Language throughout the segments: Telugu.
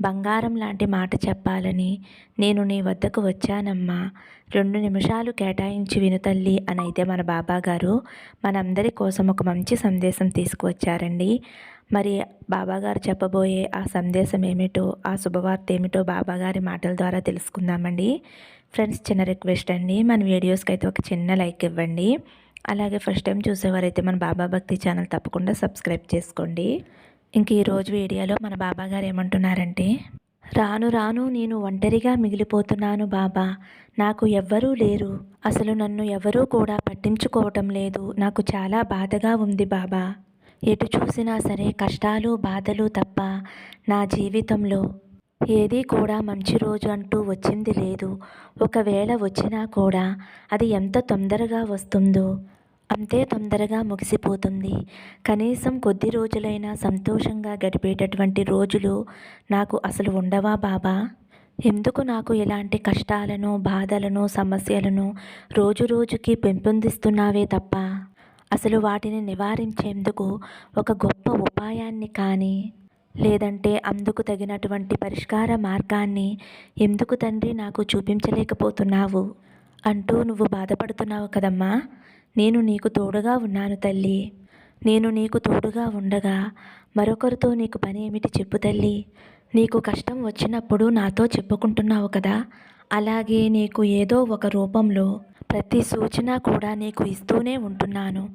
బంగారం లాంటి మాట చెప్పాలని నేను నీ వద్దకు వచ్చానమ్మా. రెండు నిమిషాలు కేటాయించి విను తల్లి అని అయితే మన బాబా గారు మనందరి కోసం ఒక మంచి సందేశం తీసుకువచ్చారండి. మరి బాబాగారు చెప్పబోయే ఆ సందేశం ఏమిటో ఆ శుభవార్త ఏమిటో బాబాగారి మాటల ద్వారా తెలుసుకుందామండి. ఫ్రెండ్స్ చిన్న రిక్వెస్ట్ అండి. మన వీడియోస్కి అయితే ఒక చిన్న లైక్ ఇవ్వండి. అలాగే ఫస్ట్ టైం చూసేవారైతే మన బాబా భక్తి ఛానల్ తప్పకుండా సబ్స్క్రైబ్ చేసుకోండి. ఇంక ఈరోజు వీడియోలో మన బాబా గారు ఏమంటున్నారంటే రాను రాను నేను ఒంటరిగా మిగిలిపోతున్నాను బాబా. నాకు ఎవ్వరూ లేరు. అసలు నన్ను ఎవరూ కూడా పట్టించుకోవటం లేదు. నాకు చాలా బాధగా ఉంది బాబా. ఎటు చూసినా సరే కష్టాలు బాధలు తప్ప నా జీవితంలో ఏదీ కూడా మంచి రోజు అంటూ వచ్చింది లేదు. ఒకవేళ వచ్చినా కూడా అది ఎంత తొందరగా వస్తుందో అంతే తొందరగా ముగిసిపోతుంది. కనీసం కొద్ది రోజులైనా సంతోషంగా గడిపేటటువంటి రోజులు నాకు అసలు ఉండవా బాబా? ఎందుకు నాకు ఇలాంటి కష్టాలను బాధలను సమస్యలను రోజు రోజుకి పెంపొందిస్తున్నావే తప్ప? అసలు వాటిని నివారించేందుకు ఒక గొప్ప ఉపాయాన్ని కానీ లేదంటే అందుకు తగినటువంటి పరిష్కార మార్గాన్ని ఎందుకు తండ్రి నాకు చూపించలేకపోతున్నావు? అంటూ నువ్వు బాధపడుతున్నావు కదమ్మా. నేను నీకు తోడుగా ఉన్నాను తల్లి. నేను నీకు తోడుగా ఉండగా మరొకరితో నీకు పని ఏమిటి చెప్పు తల్లి. నీకు కష్టం వచ్చినప్పుడు నాతో చెప్పుకుంటున్నావు కదా. అలాగే నీకు ఏదో ఒక రూపంలో ప్రతి సూచన కూడా నీకు ఇస్తూనే ఉంటున్నాను.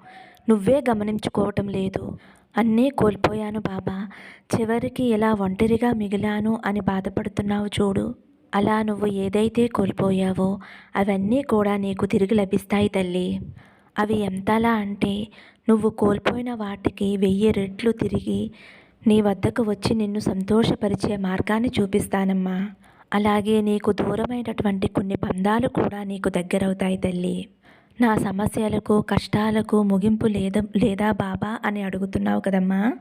నువ్వే గమనించుకోవటం లేదు. అన్నీ కోల్పోయాను బాబా. చివరికి ఇలా ఒంటరిగా మిగిలాను అని బాధపడుతున్నావు చూడు. అలా నువ్వు ఏదైతే కోల్పోయావో అవన్నీ కూడా నీకు తిరిగి లభిస్తాయి తల్లి. అవి ఎంతలా అంటే నువ్వు కోల్పోయిన వాటికి వెయ్యి రెట్లు తిరిగి నీ వద్దకు వచ్చి నిన్ను సంతోషపరిచే మార్గాన్ని చూపిస్తానమ్మా. అలాగే నీకు దూరమైనటువంటి కొన్ని పందాలు కూడా నీకు దగ్గరవుతాయి తల్లి. నా సమస్యలకు కష్టాలకు ముగింపు లేద లేదా బాబా అని అడుగుతున్నావు కదమ్మా?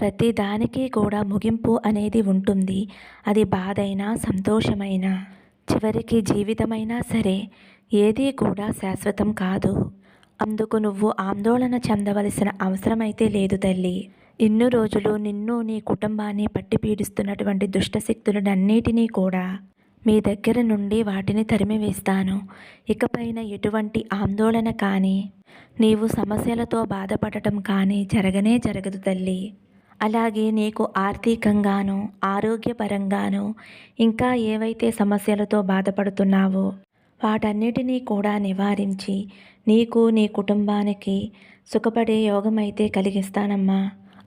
ప్రతి దానికి కూడా ముగింపు అనేది ఉంటుంది. అది బాధైనా సంతోషమైనా చివరికి జీవితమైనా సరే ఏదీ కూడా శాశ్వతం కాదు. అందుకు నువ్వు ఆందోళన చెందవలసిన అవసరమైతే లేదు తల్లి. ఇన్ని రోజులు నిన్ను నీ కుటుంబాన్ని పట్టి పీడిస్తున్నటువంటి దుష్టశక్తులనన్నిటినీ కూడా మీ దగ్గర నుండి వాటిని తరిమివేస్తాను. ఇకపైన ఎటువంటి ఆందోళన కానీ నీవు సమస్యలతో బాధపడటం కానీ జరగనే జరగదు తల్లి. అలాగే నీకు ఆర్థికంగాను ఆరోగ్యపరంగాను ఇంకా ఏవైతే సమస్యలతో బాధపడుతున్నావో వాటన్నిటినీ కూడా నివారించి నీకు నీ కుటుంబానికి సుఖపడే యోగమైతే కలిగిస్తానమ్మా.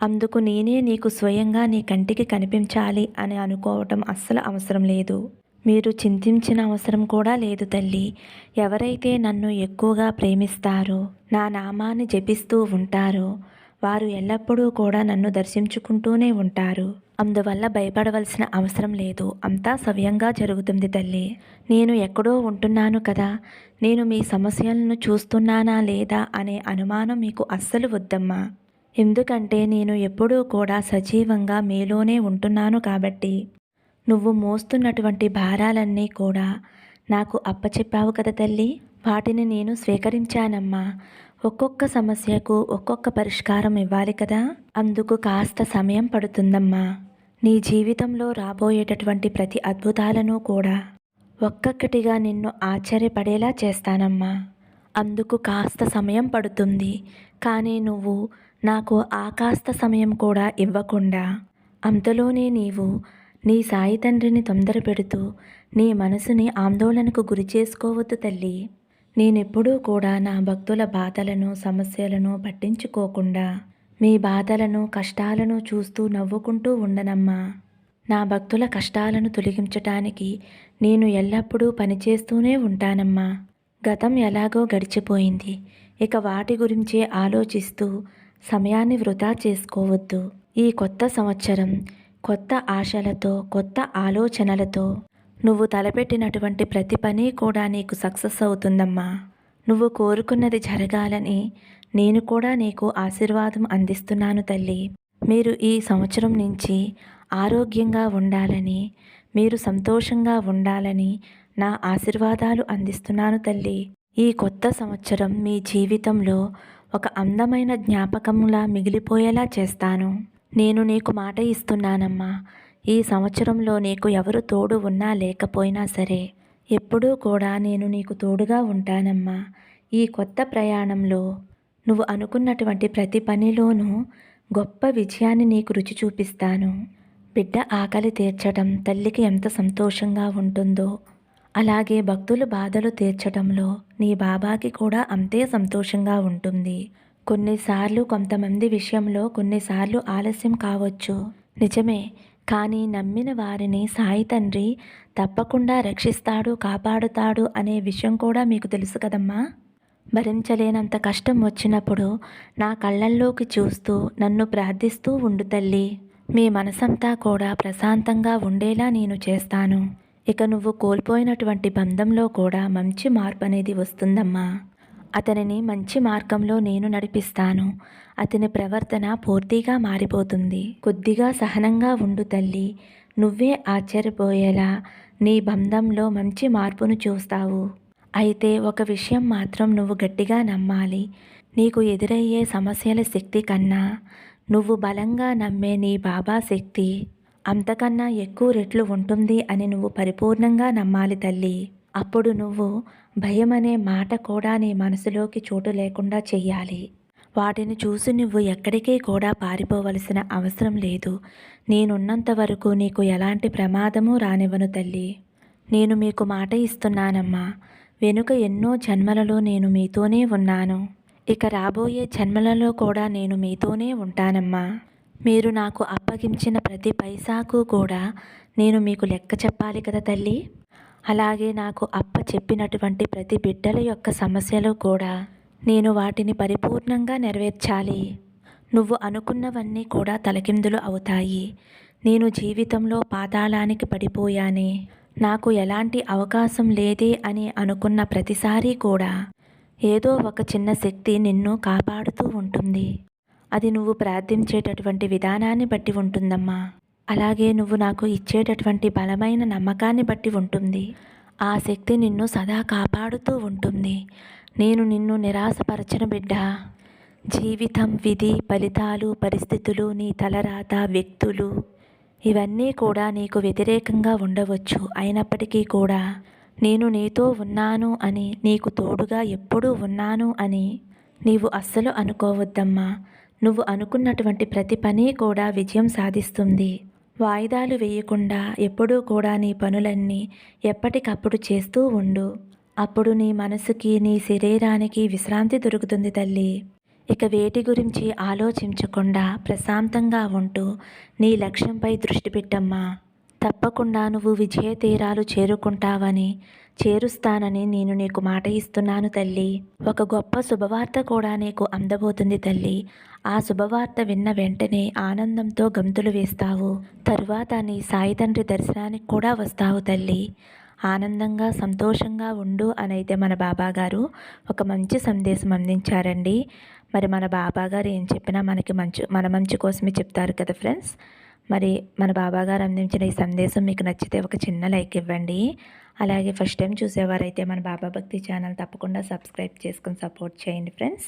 అందుకు నేనే నీకు స్వయంగా నీ కంటికి కనిపించాలి అని అనుకోవటం అస్సలు అవసరం లేదు. మీరు చింతించిన అవసరం కూడా లేదు తల్లి. ఎవరైతే నన్ను ఎక్కువగా ప్రేమిస్తారో నా నామాన్ని జపిస్తూ ఉంటారో వారు ఎల్లప్పుడూ కూడా నన్ను దర్శించుకుంటూనే ఉంటారు. అందువల్ల భయపడవలసిన అవసరం లేదు. అంతా సవ్యంగా జరుగుతుంది తల్లి. నేను ఎక్కడో ఉంటున్నాను కదా. నేను మీ సమస్యలను చూస్తున్నానా లేదా అనే అనుమానం మీకు అస్సలు వద్దమ్మా. ఎందుకంటే నేను ఎప్పుడూ కూడా సజీవంగా మీలోనే ఉంటున్నాను కాబట్టి. నువ్వు మోస్తున్నటువంటి భారాలన్నీ కూడా నాకు అప్పచెప్పావు కదా తల్లి. వాటిని నేను స్వీకరించానమ్మా. ఒక్కొక్క సమస్యకు ఒక్కొక్క పరిష్కారం ఇవ్వాలి కదా? అందుకు కాస్త సమయం పడుతుందమ్మా. నీ జీవితంలో రాబోయేటటువంటి ప్రతి అద్భుతాలను కూడా ఒక్కొక్కటిగా నిన్ను ఆశ్చర్యపడేలా చేస్తానమ్మా. అందుకు కాస్త సమయం పడుతుంది. కానీ నువ్వు నాకు ఆ కాస్త సమయం కూడా ఇవ్వకుండా అంతలోనే నీవు నీ సాయి తండ్రిని తొందర పెడుతూ నీ మనసుని ఆందోళనకు గురి చేసుకోవద్దు తల్లి. నేనెప్పుడూ కూడా నా భక్తుల బాధలను సమస్యలను పట్టించుకోకుండా మీ బాధలను కష్టాలను చూస్తూ నవ్వుకుంటూ ఉండనమ్మా. నా భక్తుల కష్టాలను తొలగించటానికి నేను ఎల్లప్పుడూ పనిచేస్తూనే ఉంటానమ్మా. గతం ఎలాగో గడిచిపోయింది. ఇక వాటి గురించే ఆలోచిస్తూ సమయాన్ని వృధా చేసుకోవద్దు. ఈ కొత్త సంవత్సరం కొత్త ఆశలతో కొత్త ఆలోచనలతో నువ్వు తలపెట్టినటువంటి ప్రతి పని కూడా నీకు సక్సెస్ అవుతుందమ్మా. నువ్వు కోరుకున్నది జరగాలని నేను కూడా నీకు ఆశీర్వాదం అందిస్తున్నాను తల్లి. మీరు ఈ సంవత్సరం నుంచి ఆరోగ్యంగా ఉండాలని మీరు సంతోషంగా ఉండాలని నా ఆశీర్వాదాలు అందిస్తున్నాను తల్లి. ఈ కొత్త సంవత్సరం మీ జీవితంలో ఒక అందమైన జ్ఞాపకంలా మిగిలిపోయేలా చేస్తాను. నేను నీకు మాట ఇస్తున్నానమ్మా. ఈ సంవత్సరంలో నీకు ఎవరు తోడు ఉన్నా లేకపోయినా సరే ఎప్పుడూ కూడా నేను నీకు తోడుగా ఉంటానమ్మా. ఈ కొత్త ప్రయాణంలో నువ్వు అనుకున్నటువంటి ప్రతి పనిలోనూ గొప్ప విజయాన్ని నీకు రుచి చూపిస్తాను. బిడ్డ ఆకలి తీర్చడం తల్లికి ఎంత సంతోషంగా ఉంటుందో అలాగే భక్తులు బాధలు తీర్చడంలో నీ బాబాకి కూడా అంతే సంతోషంగా ఉంటుంది. కొన్నిసార్లు కొంతమంది విషయంలో కొన్నిసార్లు ఆలస్యం కావచ్చు. నిజమే కానీ నమ్మిన వారిని సాయి తండ్రి తప్పకుండా రక్షిస్తాడు కాపాడుతాడు అనే విషయం కూడా మీకు తెలుసు కదమ్మా. భరించలేనంత కష్టం వచ్చినప్పుడు నా కళ్ళల్లోకి చూస్తూ నన్ను ప్రార్థిస్తూ ఉండు తల్లి. మీ మనసంతా కూడా ప్రశాంతంగా ఉండేలా నేను చేస్తాను. ఇక నువ్వు కోల్పోయినటువంటి బంధంలో కూడా మంచి మార్పు అనేది వస్తుందమ్మా. అతనిని మంచి మార్గంలో నేను నడిపిస్తాను. అతని ప్రవర్తన పూర్తిగా మారిపోతుంది. కొద్దిగా సహనంగా ఉండు తల్లి. నువ్వే ఆశ్చర్యపోయేలా నీ బంధంలో మంచి మార్పును చూస్తావు. అయితే ఒక విషయం మాత్రం నువ్వు గట్టిగా నమ్మాలి. నీకు ఎదురయ్యే సమస్యల శక్తి కన్నా నువ్వు బలంగా నమ్మే నీ బాబా శక్తి అంతకన్నా ఎక్కువ రెట్లు ఉంటుంది అని నువ్వు పరిపూర్ణంగా నమ్మాలి తల్లి. అప్పుడు నువ్వు భయం అనే మాట కూడా నీ మనసులోకి చోటు లేకుండా చెయ్యాలి. వాటిని చూసి నువ్వు ఎక్కడికి కూడా పారిపోవలసిన అవసరం లేదు. నేనున్నంత వరకు నీకు ఎలాంటి ప్రమాదము రానివ్వను తల్లి. నేను మీకు మాట ఇస్తున్నానమ్మా. వెనుక ఎన్నో జన్మలలో నేను మీతోనే ఉన్నాను. ఇక రాబోయే జన్మలలో కూడా నేను మీతోనే ఉంటానమ్మా. మీరు నాకు అప్పగించిన ప్రతి పైసాకు కూడా నేను మీకు లెక్క చెప్పాలి కదా తల్లి? అలాగే నాకు అప్ప చెప్పినటువంటి ప్రతి బిడ్డల యొక్క సమస్యలు కూడా నేను వాటిని పరిపూర్ణంగా నెరవేర్చాలి. నువ్వు అనుకున్నవన్నీ కూడా తలకిందులు అవుతాయి. నేను జీవితంలో పాతాళానికి పడిపోయానే. నాకు ఎలాంటి అవకాశం లేదే అని అనుకున్న ప్రతిసారి కూడా ఏదో ఒక చిన్న శక్తి నిన్ను కాపాడుతూ ఉంటుంది. అది నువ్వు ప్రార్థించేటటువంటి విధానాన్ని బట్టి ఉంటుందమ్మా. అలాగే నువ్వు నాకు ఇచ్చేటటువంటి బలమైన నమ్మకాన్ని బట్టి ఉంటుంది. ఆ శక్తి నిన్ను సదా కాపాడుతూ ఉంటుంది. నేను నిన్ను నిరాశపరచను బిడ్డ. జీవితం విధి ఫలితాలు పరిస్థితులు నీ తలరాత వ్యక్తులు ఇవన్నీ కూడా నీకు వ్యతిరేకంగా ఉండవచ్చు. అయినప్పటికీ కూడా నేను నీతో ఉన్నాను అని నీకు తోడుగా ఎప్పుడూ ఉన్నాను అని నీవు అస్సలు అనుకోవద్దమ్మా. నువ్వు అనుకున్నటువంటి ప్రతి పని కూడా విజయం సాధిస్తుంది. వాయిదాలు వేయకుండా ఎప్పుడూ కూడా నీ పనులన్నీ ఎప్పటికప్పుడు చేస్తూ ఉండు. అప్పుడు నీ మనసుకి నీ శరీరానికి విశ్రాంతి దొరుకుతుంది తల్లి. ఇక వేటి గురించి ఆలోచించకుండా ప్రశాంతంగా ఉంటూ నీ లక్ష్యంపై దృష్టి పెట్టమ్మా. తప్పకుండా నువ్వు విజయ తీరాలు చేరుకుంటావని చేరుస్తానని నేను నీకు మాట ఇస్తున్నాను తల్లి. ఒక గొప్ప శుభవార్త కూడా నీకు అందబోతుంది తల్లి. ఆ శుభవార్త విన్న వెంటనే ఆనందంతో గంతులు వేస్తావు. తరువాత నీ సాయి తండ్రి దర్శనానికి కూడా వస్తావు తల్లి. ఆనందంగా సంతోషంగా ఉండు అని అయితే మన బాబాగారు ఒక మంచి సందేశం అందించారండి. మరి మన బాబాగారు ఏం చెప్పినా మనకి మంచి మన మంచి కోసమే చెప్తారు కదా ఫ్రెండ్స్. మరి మన బాబాగారు అందించిన ఈ సందేశం మీకు నచ్చితే ఒక చిన్న లైక్ ఇవ్వండి. అలాగే ఫస్ట్ టైం చూసేవారైతే మన బాబా భక్తి ఛానల్ తప్పకుండా సబ్స్క్రైబ్ చేసుకుని సపోర్ట్ చేయండి ఫ్రెండ్స్.